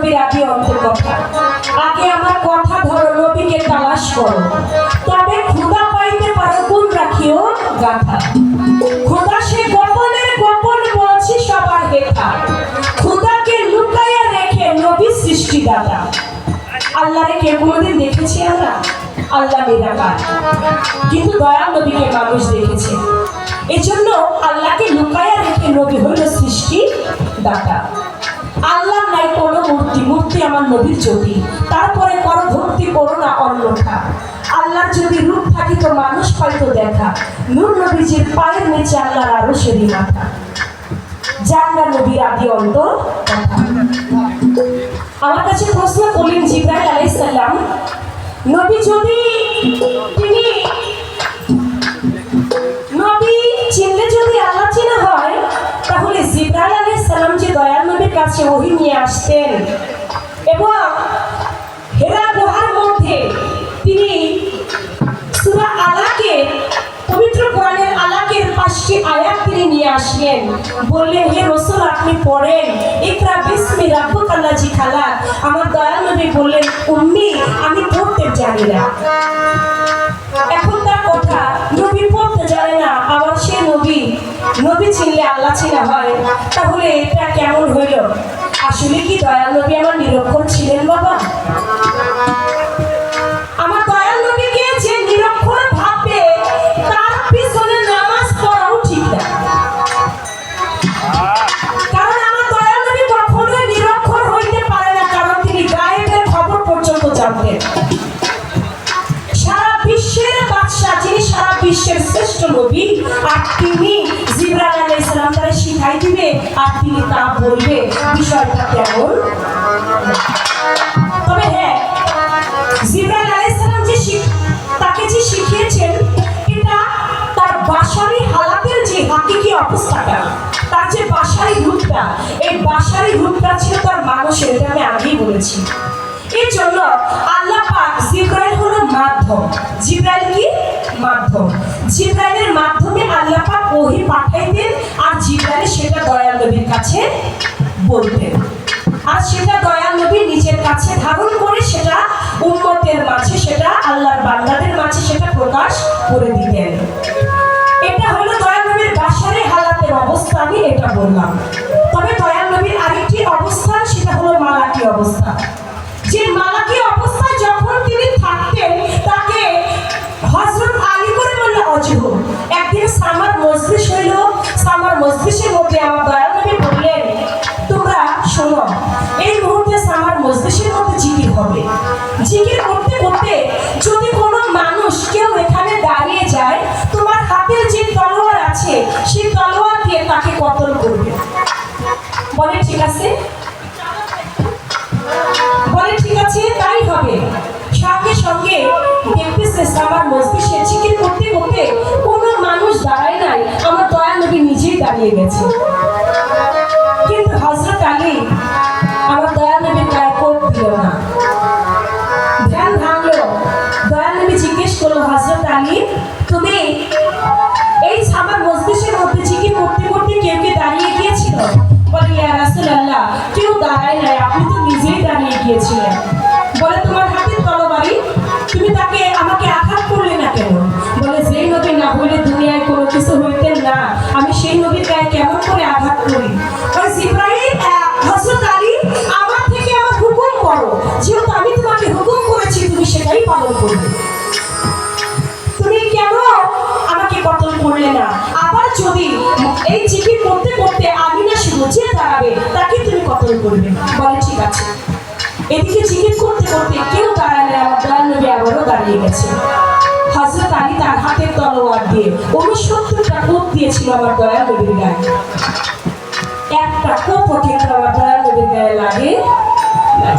নবীর আদি অন্তর কথা। আগে আমার কথা ধরো, নবীকে তালাশ করো। তবে ক্ষুদা পাইতে পারো, গুণ রাখিও গাথা ক্ষুদা সে গোপনের গোপন বলছি, সবার হেথা ক্ষুদাকে লুকাইয়া রেখে নবী সৃষ্টিদাতা। আল্লাহরে কে কোনোদিন দেখেছি আমরা? আল্লাহ নিরাকার। কিন্তু দয়াল নবীকে মানুষ দেখেছে। এজন্য আল্লাহকে লুকায়া রেখে নবী হইল সৃষ্টি দাতা আল্লাহ নাই মূর্তি আমার নবীর জ্যোতি। তারপরে করো ভক্তি করো না অন্যথা। আল্লাহর যদি রূপ থাকিত মানুষ পাইতো দেখা। নূর নবীজির পায়ের নিচে আল্লাহর আরও সেরি মাথা। জান্নার নবীর আদি অন্ত আমার কাছে প্রশ্ন করলেন জিব্রাইল আলাইসাল্লাম নবী যদি তিনি কাছে ওহি নিয়ে আসতেন। এবং হেরা গুহার মধ্যে তিনি সূরা আলাকে, পবিত্র কোরআনের আলাকের পাঁচটি আয়াত তিনি নিয়ে আসলেন। বললেন, হে রসুল, আপনি পড়েন। ইকরা বিসমি রাব্বুকাল্লাজি খালাক। আমার দয়াল নবী বললেন, উম্মি, আমি পড়তে জানি না। এখন নবী চিনলে আল্লাহ চিনা হয়। তাহলে এটা কেমন হইল? আসলে কি দয়াল নবী আমার নিরক্ষর ছিলেন বাবা? কারণ আমার কখনোই হইতে পারে না, কারণ তিনি গায়েবের খবর পর্যন্ত সারা বিশ্বের বাদশা যিনি সারা বিশ্বের শ্রেষ্ঠ নবী, আর তিনি জিবরাল আলাইহিস সালাম তারা শিখাই দিবে আর তিনি তা বলবে। বিষয়টা কেমন? তবে হ্যাঁ জিবরাল আলাইহিস সালাম যে তাকে যে শিখিয়েছেন, এটা তার বাসারি হালাতের যে হাকিকি অবস্থাটা, তার যে বাসারি রূপটা, এই বাসারি রূপটা ছিল তার মানুষের, এটা আমি আগেই বলেছি। এই জন্য আল্লাহ পাক জিব্রাইল হলো মাধ্যম। জিব্রাইল কি? মাধ্যম। জিব্রাইলের মাধ্যমে আল্লাহ পাক ওহি পাঠাইতেন আর জিব্রাইল সেটা দয়াল নবীর কাছে বলতেন। আর সেটা দয়াল নবী নিজের কাছে ধারণ করে সেটা উম্মতের মাঝে, সেটা আল্লাহর বান্দাদের মাঝে সেটা প্রকাশ করে দিতেন। এটা হলো দয়াল নবীর বাসারে হালাতের অবস্থা, আমি এটা বললাম। তবে দয়াল নবীর আরেকটি অবস্থান, সেটা হলো মালাকি অবস্থা। যে মালাকি অজহ একদিন সামার মজলিস হইল, সামার মজলিসের মধ্যে আমার দয়াল নবী বললেন, তোমরা শোনো, এই মুহূর্তে সামার মজলিসের মধ্যে জিকির হবে। জিকির করতে করতে যদি কোনো মানুষ কেউ এখানে দাঁড়িয়ে যায়, তোমার হাতের যে তলোয়ার আছে, সেই তলোয়ার দিয়ে তাকে কতল করবে। বলে, ঠিক আছে? বলে, ঠিক আছে, তাই হবে। সঙ্গে সঙ্গে দেখতেছে আমার মস্তিষ্কে চিকিৎ করতে কোনো মানুষ দাঁড়ায় নাই, আমার দয়া নবী নিজেই দাঁড়িয়ে গেছে। কিন্তু হজরত আলী আমার দয়া নবীর গায়ে কোট দিল না। ধ্যান ভাঙলো। দয়া নবী জিজ্ঞেস করল হজরত আলী, তুমি এই সাবার মস্তিষ্কের মধ্যে জিকির করতে করতে কেউ কে দাঁড়িয়ে গিয়েছিল? বলে, ইয়া রাসূলুল্লাহ, কেউ দাঁড়ায় নাই, আপনি তো নিজেই দাঁড়িয়ে গিয়েছিলেন। বলে, তোমার যে দাঁড়াবে তাকে তুমি কতল করবে? বলে ঠিক আছে। এদিকে জিকির করতে করতে কেউ দাঁড়ালে আমার দয়াল নবী আবারও দাঁড়িয়ে গেছে। হজরত আলী তার হাতের তলোয়ার দিয়ে উনসত্তরটা কোপ দিয়েছিল আমার দয়াল নবীর গায়ে। একটা কোপও কিন্তু আমার দয়াল নবীর গায়ে লাগে? না।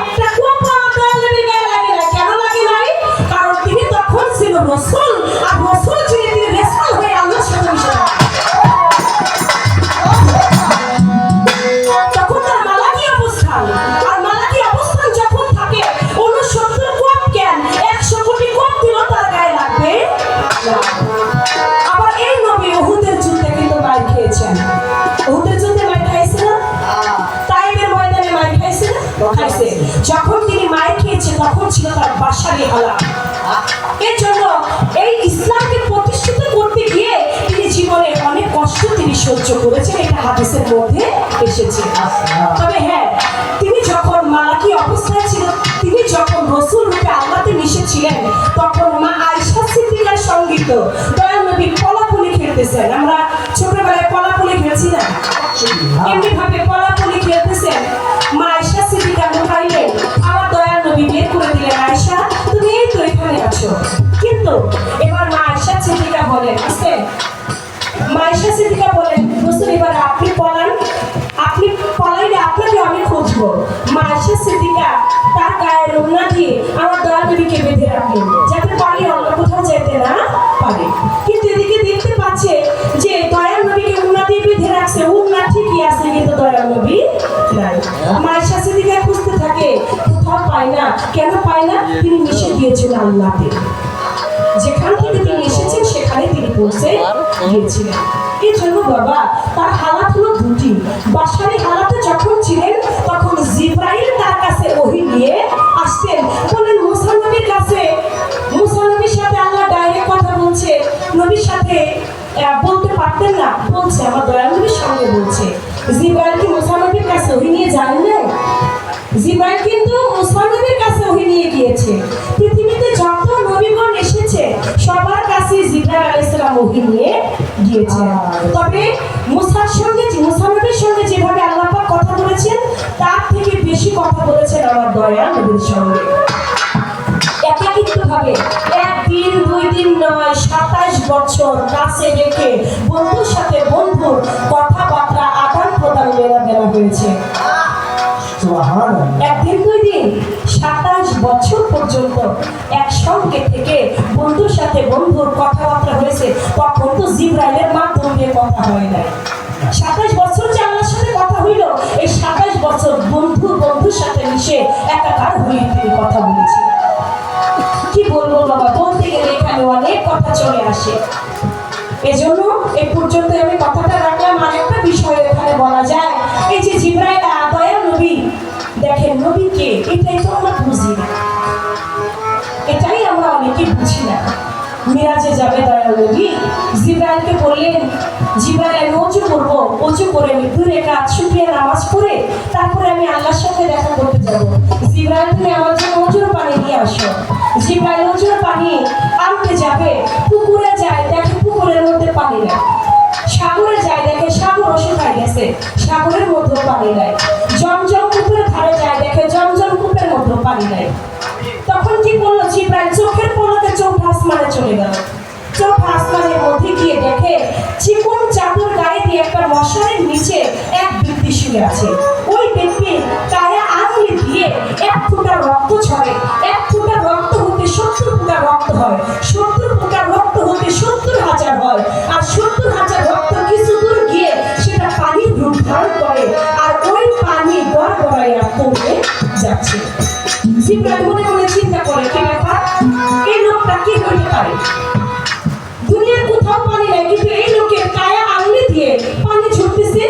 একটা কোপ আমার দয়াল নবীর গায়ে লাগে না। কেন লাগে নাই কারণ তিনি তখন ছিল রসুল। আর রসুল ছিলেন তিনি সহ্য করেছেন, এটা হাদিসের মধ্যে এসেছে। তবে হ্যাঁ তিনি যখন মালাকি অবস্থায় ছিল তিনি যখন রসুল রূপে আল্লাহতে মিশেছিলেন তখন মা আয়সা সিদ্দিকার সংগীত, দয়াল নবী কলাপুলি খেলতেছেন। আমরা ছোটবেলায় কলাপুলি খেলছি না? এমনি ভাবে পলাপলি খেলতেছেন। মা আয়সা সিদ্দিকা লুকাইলেন আমার দয়াল নবী বের করে দিলেন আয়সা তুমি এই তো এখানে আছো। কিন্তু এবার মা আয়সা সিদ্দিকা বলেন আছে মা আয়সা সিদ্দিকা বলেন রসুল এবার আপনি পলান। আপনি পলাইলে আপনাকে আমি খুঁজবো। মা আয়সা সিদ্দিকা তার গায়ে রুমনা দিয়ে আমার দয়াল বেঁধে রাখলেন যাতে পানি অন্য কোথাও যেতে না পারে। কিন্তু এদিকে দেখতে পাচ্ছে যে দয়াল উন্না দিয়ে বেঁধে রাখছে। উন্না ঠিকই আছে, কিন্তু দয়াল নাই। মায়ের শাশি দিকে খুঁজতে থাকে, কোথাও পায় না। কেন পায় না? তিনি মিশে গিয়েছেন আল্লাহতে। যেখান থেকে পৌঁছে গিয়েছিলেন এই জন্য বাবা? তার হালাত হলো দুটি। বাসারি হালাতে যখন ছিলেন, তখন জিব্রাইল তার কাছে ওহি নিয়ে আসতেন। বলেন মুসা কাছে মুসা সাথে আল্লাহ ডাইরেক্ট কথা বলছে। নবীর সাথে বলতে পারতেন না। বলছে, আমার দয়াল নবীর সঙ্গে বলছে। জিব্রাইল কি মুসা কাছে ওহি নিয়ে জানেন না জিব্রাইল কিন্তু মুসা কাছে ওহি নিয়ে গিয়েছে। পৃথিবীতে যত নবীগণ এসেছে কাছে আলাইসালাম ওহি নিয়ে গিয়েছেন তবে মুসার সঙ্গে মুসানবের সঙ্গে যেভাবে আল্লাপাক কথা বলেছেন তার থেকে বেশি কথা বলেছেন আমার দয়া নবীর সঙ্গে। বন্ধুর সাথে বন্ধুর কথাবার্তা আদান প্রদান দেওয়া হয়েছে। একদিন দুই দিন সাতাশ বছর পর্যন্ত একসঙ্গে থেকে বন্ধুর সাথে বন্ধুর কথা কথা হয় নাই। সাতাশ বছর যে আল্লাহর সাথে কথা হইল, এই সাতাশ বছর বন্ধু বন্ধুর সাথে মিশে একাকার হয়ে তিনি কথা বলেছি কি বলব বাবা, বলতে গেলে এখানে অনেক কথা চলে আসে। এজন্য এই পর্যন্ত আমি কথাটা রাখলাম। আরেকটা বিষয় এখানে বলা যায়, এই যে জিব্রাইল দয়া নবী, দেখেন নবী কে এটাই তো আমরা মিরাজে যাবে দয়া নবী জিব্রাইলকে বললেন, জিব্রাইল, আমি অজু করব, অজু করে আমি দূরে কাজ শুকিয়ে নামাজ পড়ে তারপরে আমি আল্লাহর সাথে দেখা করতে যাব। জিব্রাইল, তুমি আমার জন্য অজুর পানি নিয়ে আসো। জিব্রাইল, অজুর পানি আনতে যাবে। পুকুরে যায়, দেখে পুকুরের মধ্যে পানি নেই সাগরে যায়, দেখে সাগর শুকায় গেছে। সাগরের মধ্যে পানি নাই জমজম কূপের ধারে যায়, দেখে জমজম কূপের মধ্যে পানি নাই তখন কি করল জিব্রাইল চোখের পলকে চোখ আসমানে চলে গেল। চোখ আসমানের মধ্যে গিয়ে দেখে চিকন চাদর গায়ে দিয়ে একটা মশারের নিচে এক ব্যক্তি শুয়ে আছে। ওই ব্যক্তি কায়া আঙুলে দিয়ে এক ফোঁটা রক্ত ছড়ে এক ফোঁটা রক্ত হতে সত্তর ফোঁটা রক্ত হয়, সত্তর ফোঁটা রক্ত হতে সত্তর হাজার হয়, আর সত্তর হাজার রক্ত কিছু দূর গিয়ে সেটা পানির রূপ ধারণ করে, আর ওই পানি গড় গড়াইয়া পড়ে যাচ্ছে। জিব্রাইল মনে মনে চিন্তা করে, কি ব্যাপার? এই লোকটা কি হইতে পারে? দুনিয়ার কোথাও পানি নাই, কিন্তু এই লোকের কায়া আঙুলে দিয়ে পানি ঝরতেছে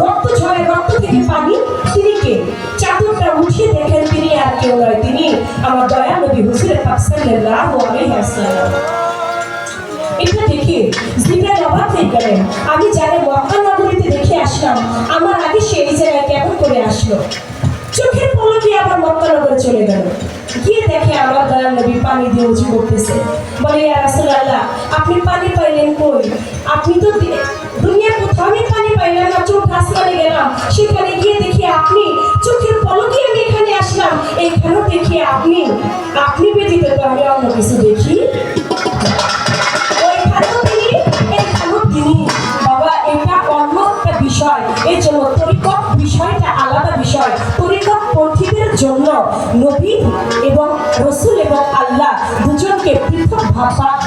রক্ত ঝরে, রক্ত থেকে পানি। তিনি কে? চাদরটা উঠিয়ে দেখেন, তিনি আর কেউ নয়। তিনি আমার দয়া নবী হুজুরের পাক সাল্লাল্লাহু আলাইহি ওয়াসাল্লাম। এটা দেখে জিব্রাইল অবাক হয়ে গেলেন। আমি যারা মক্কা নগরীতে দেখে আসলাম, আমার আগে সে জায়গায় কেমন করে আসলো। চোখের নগরে চলে গেল। গিয়ে দেখে আমার দয়াল নবী পানি দিয়ে উঁচু করতেছে। বলে, ইয়া আপনি পানি পাইলেন কই? আপনি তো দুনিয়া কোথাও আমি পানি পাইলাম না, চোখ আসমানে গেলাম। সেখানে গিয়ে দেখি আপনি, চোখের পলকে আমি এখানে আসলাম। এইখানে দেখি আপনি আপনি ব্যতীত আমি অন্য কিছু দেখি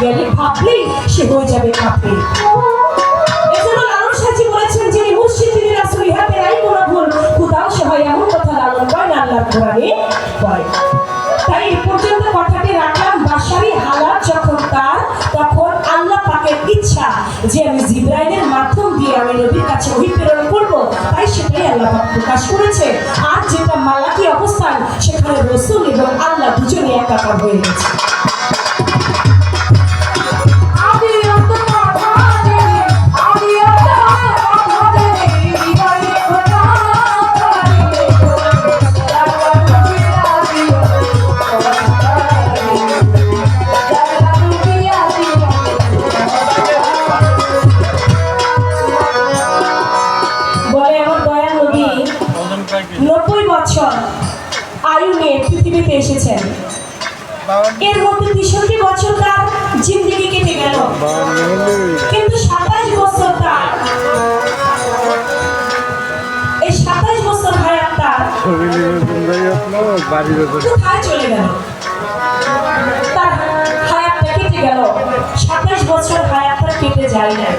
গেলে ভাবলেই সে হয়ে যাবে কাপে তখন আল্লাহ ইচ্ছা যে আমি মাধ্যম দিয়ে আমি কাছে ওহি প্রেরণ করব, তাই সেটাই আল্লাহ আর যেটা মালাকি অবস্থান, সেখানে রসুল এবং আল্লাহ দুজনে একাকার হয়ে গেছে বলে আমার দয়া নদী নব্বই বছর আয়ু নিয়ে পৃথিবীতে এসেছেন। এর মধ্যে তেষট্টি বছর তার জিন্দিগি কেটে গেল। কিন্তু সাতাশ বছর তার, এই সাতাশ বছর হায়াত তার কেটে কেটে যায় না